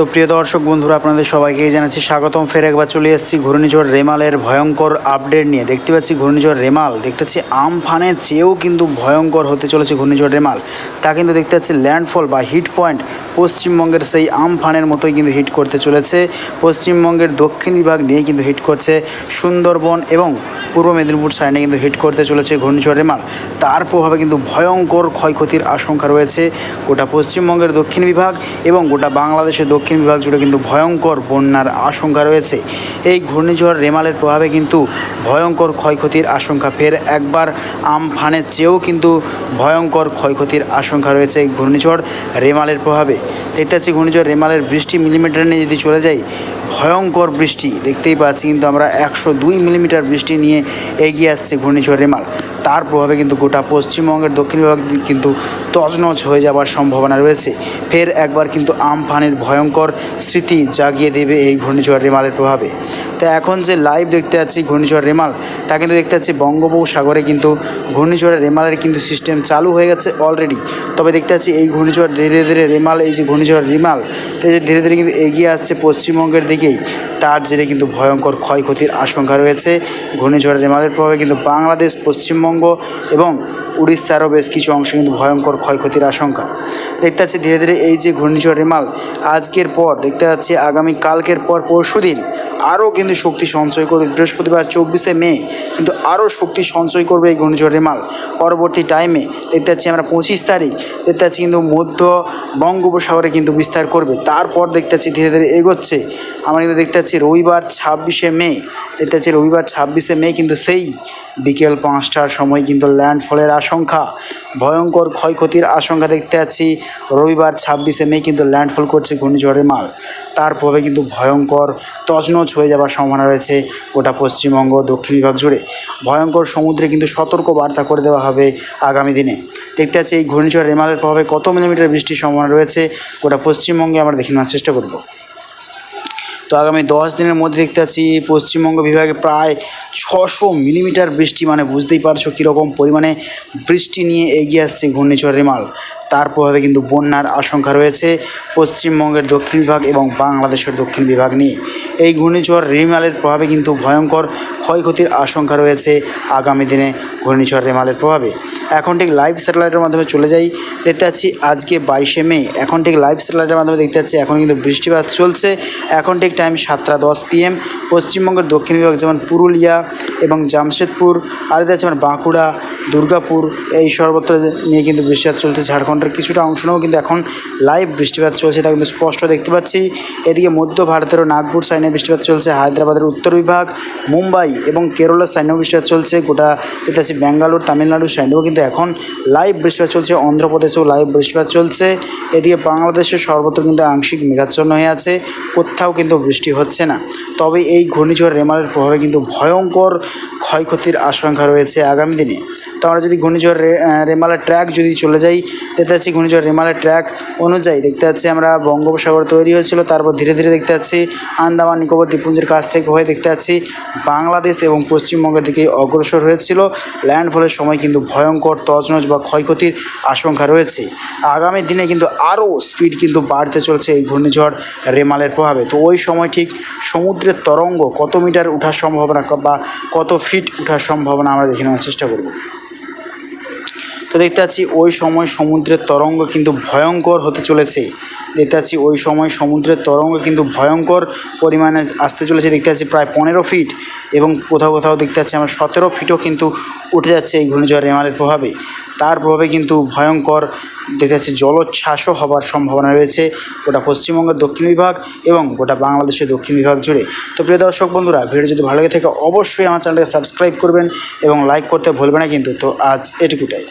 তো প্রিয় দর্শক বন্ধুরা, আপনাদের সবাইকে জানাচ্ছি স্বাগতম। ফের একবার চলে এসেছি ঘূর্ণিঝড় রেমালের ভয়ঙ্কর আপডেট নিয়ে। দেখতে পাচ্ছি ঘূর্ণিঝড় রেমাল, দেখতে পাচ্ছি আমফানের চেয়েও কিন্তু ভয়ঙ্কর হতে চলেছে ঘূর্ণিঝড় রেমাল। তা কিন্তু দেখতে পাচ্ছি ল্যান্ডফল বা হিট পয়েন্ট পশ্চিমবঙ্গের সেই আমফানের মতোই কিন্তু হিট করতে চলেছে। পশ্চিমবঙ্গের দক্ষিণ বিভাগ নিয়ে কিন্তু হিট করছে সুন্দরবন এবং পূর্ব মেদিনীপুর সাইডে কিন্তু হিট করতে চলেছে ঘূর্ণিঝড় রেমাল। তার প্রভাবে কিন্তু ভয়ঙ্কর ক্ষয়ক্ষতির আশঙ্কা রয়েছে গোটা পশ্চিমবঙ্গের দক্ষিণ বিভাগ এবং গোটা বাংলাদেশের দক্ষিণ বিভাগ জুড়ে কিন্তু ভয়ঙ্কর বন্যার আশঙ্কা রয়েছে। এই ঘূর্ণিঝড় রেমালের প্রভাবে কিন্তু ভয়ঙ্কর ক্ষয়ক্ষতির আশঙ্কা। ফের একবার আমফানের চেয়েও কিন্তু ভয়ঙ্কর ক্ষয়ক্ষতির আশঙ্কা রয়েছে এই ঘূর্ণিঝড় রেমালের প্রভাবে। দেখতে পাচ্ছি ঘূর্ণিঝড় রেমালের বৃষ্টি মিলিমিটার নিয়ে যদি চলে যাই, ভয়ঙ্কর বৃষ্টি দেখতেই পাচ্ছি কিন্তু আমরা একশো দুই মিলিমিটার বৃষ্টি নিয়ে এগিয়ে আসছে ঘূর্ণিঝড় রেমাল। তার প্রভাবে কিন্তু গোটা পশ্চিমবঙ্গের দক্ষিণ বিভাগ কিন্তু তছনছ হয়ে যাওয়ার সম্ভাবনা রয়েছে। ফের একবার কিন্তু আমফানের ভয়ঙ্কর স্মৃতি জাগিয়ে দেবে এই ঘূর্ণিঝড় রেমালের প্রভাবে। তো এখন যে লাইভ দেখতে পাচ্ছি ঘূর্ণিঝড় রেমাল, তা কিন্তু দেখতে পাচ্ছি বঙ্গোপসাগরে কিন্তু ঘূর্ণিঝড়ের রেমালের কিন্তু সিস্টেম চালু হয়ে গেছে অলরেডি তবে দেখতে পাচ্ছি এই ঘূর্ণিঝড় ধীরে ধীরে রেমাল, এই যে ঘূর্ণিঝড় রিমাল যে ধীরে ধীরে কিন্তু এগিয়ে আসছে পশ্চিমবঙ্গের দিকেই। তার জেরে কিন্তু ভয়ঙ্কর ক্ষয়ক্ষতির আশঙ্কা রয়েছে। ঘূর্ণিঝড় রেমালের প্রভাবে কিন্তু বাংলাদেশ, পশ্চিমবঙ্গ এবং উড়িষ্যারও বেশ কিছু অংশে কিন্তু ভয়ঙ্কর ক্ষয়ক্ষতির আশঙ্কা। দেখতে পাচ্ছি ধীরে ধীরে এই যে ঘূর্ণিঝড় রেমাল, আজকের পর দেখতে পাচ্ছি আগামী কালকের পর পরশু দিন আরও কিন্তু শক্তি সঞ্চয় করবে। বৃহস্পতিবার চব্বিশে মে কিন্তু আরও শক্তি সঞ্চয় করবে এই ঘূর্ণিঝড় রেমাল। পরবর্তী টাইমে দেখতে পাচ্ছি আমরা পঁচিশ তারিখ, দেখতে পাচ্ছি কিন্তু মধ্য বঙ্গোপসাগরে কিন্তু বিস্তার করবে। তারপর দেখতে পাচ্ছি ধীরে ধীরে এগোচ্ছে। আমরা কিন্তু দেখতে পাচ্ছি রবিবার ছাব্বিশে মে, দেখতে পাচ্ছি রবিবার ছাব্বিশে মে কিন্তু সেই বিকেল পাঁচটার সময় কিন্তু ল্যান্ডফলের আশঙ্কা ভয়ঙ্কর ক্ষয়ক্ষতির আশঙ্কা দেখতে পাচ্ছি। রবিবার ছাব্বিশে মে কিন্তু ল্যান্ডফল করছে ঘূর্ণিঝড়ের মাল। তার প্রভাবে কিন্তু ভয়ঙ্কর তছনছ হয়ে যাওয়ার সম্ভাবনা রয়েছে গোটা পশ্চিমবঙ্গ, দক্ষিণ বিভাগ জুড়ে। ভয়ঙ্কর সমুদ্রে কিন্তু সতর্ক বার্তা করে দেওয়া হবে আগামী দিনে। দেখতে পাচ্ছি এই ঘূর্ণিঝড় রেমালের প্রভাবে কত মিলিমিটার বৃষ্টির সম্ভাবনা রয়েছে। গোটা পশ্চিমবঙ্গে আমরা দেখে নেওয়ার চেষ্টা করব। তো আগামী দশ দিনের মধ্যে দেখতে পাচ্ছি পশ্চিমবঙ্গ বিভাগে প্রায় ছশো মিলিমিটার বৃষ্টি মানে বুঝতেই পারছ কীরকম পরিমাণে বৃষ্টি নিয়ে এগিয়ে আসছে ঘূর্ণিঝড় রেমাল। তার প্রভাবে কিন্তু বন্যার আশঙ্কা রয়েছে পশ্চিমবঙ্গের দক্ষিণ বিভাগ এবং বাংলাদেশের দক্ষিণ বিভাগ নিয়ে। এই ঘূর্ণিঝড় রেমালের প্রভাবে কিন্তু ভয়ঙ্কর ক্ষয়ক্ষতির আশঙ্কা রয়েছে আগামী দিনে। ঘূর্ণিঝড় রেমালের প্রভাবে। এখন ঠিক লাইভ স্যাটেলাইটের মাধ্যমে চলে যাই। দেখতে পাচ্ছি আজকে বাইশে মে। এখন ঠিক লাইভ স্যাটেলাইটের মাধ্যমে দেখতে পাচ্ছি এখন কিন্তু বৃষ্টিপাত চলছে। এখন ঠিক টাইম সাতটা দশ পিএম পশ্চিমবঙ্গের দক্ষিণ বিভাগ যেমন পুরুলিয়া এবং জামশেদপুর, আর দেখতে যেমন বাঁকুড়া, দুর্গাপুর, এই সর্বত্র নিয়ে কিন্তু বৃষ্টিপাত চলছে। ঝাড়খণ্ডের কিছুটা অংশ নিয়েও কিন্তু এখন লাইভ বৃষ্টিপাত চলছে, তা কিন্তু স্পষ্ট দেখতে পাচ্ছি। এদিকে মধ্য ভারতেরও নাগপুর সাইনে বৃষ্টিপাত চলছে। হায়দ্রাবাদের উত্তর বিভাগ, মুম্বাই এবং কেরলের সাইডেও বৃষ্টিপাত চলছে। গোটা দেখতে পাচ্ছি ব্যাঙ্গালোর, তামিলনাড়ু সাইডেও কিন্তু এখন লাইভ বৃষ্টিপাত চলছে, অন্ধ্রপ্রদেশেও লাইভ বৃষ্টিপাত চলছে। এদিকে বাংলাদেশের সর্বত্র কিন্তু আংশিক মেঘাচ্ছন্ন হয়ে আছে, কোথাও কিন্তু বৃষ্টি হচ্ছে না। তবে এই ঘূর্ণিঝড় রেমালের প্রভাবে কিন্তু ভয়ঙ্কর ক্ষয়ক্ষতির আশঙ্কা রয়েছে আগামী দিনে। তো আমরা যদি ঘূর্ণিঝড় রেমালের ট্র্যাক যদি চলে যাই, দেখতে পাচ্ছি ঘূর্ণিঝড় রেমালের ট্র্যাক অনুযায়ী দেখতে পাচ্ছি আমরা বঙ্গোপসাগর তৈরি হয়েছিল, তারপর ধীরে ধীরে দেখতে পাচ্ছি আন্দামান নিকোবর দ্বীপপুঞ্জের কাছ থেকে হয়ে দেখতে পাচ্ছি বাংলাদেশ এবং পশ্চিমবঙ্গের দিকে অগ্রসর হয়েছিল। ল্যান্ডফলের সময় কিন্তু ভয়ঙ্কর তজনজ বা ক্ষয়ক্ষতির আশঙ্কা রয়েছে। আগামী দিনে কিন্তু আরও স্পিড কিন্তু বাড়তে চলছে এই ঘূর্ণিঝড় রেমালের প্রভাবে। তো ওই সময় ঠিক সমুদ্রের তরঙ্গ কত মিটার ওঠার সম্ভাবনা বা কত ফিট ওঠার সম্ভাবনা আমরা দেখে নেওয়ার চেষ্টা করব। তো দেখতে পাচ্ছি ওই সময় সমুদ্রের তরঙ্গ কিন্তু ভয়ঙ্কর হতে চলেছে। দেখতে পাচ্ছি ওই সময় সমুদ্রের তরঙ্গ কিন্তু ভয়ঙ্কর পরিমাণে আসতে চলেছে। দেখতে পাচ্ছি প্রায় পনেরো ফিট এবং কোথাও কোথাও দেখতে পাচ্ছি আমরা সতেরো ফিটও কিন্তু উঠে যাচ্ছে এই ঘূর্ণিঝড় রেমালের প্রভাবে। তার প্রভাবে কিন্তু ভয়ঙ্কর দেখতে পাচ্ছি জলোচ্ছ্বাসও হবার সম্ভাবনা রয়েছে গোটা পশ্চিমবঙ্গের দক্ষিণ বিভাগ এবং গোটা বাংলাদেশের দক্ষিণ বিভাগ জুড়ে। তো প্রিয় দর্শক বন্ধুরা ভিডিও যদি ভালো লাগে থাকে, অবশ্যই আমার চ্যানেলটাকে সাবস্ক্রাইব করবেন এবং লাইক করতে ভুলবে না কিন্তু। তো আজ এটুকুটাই।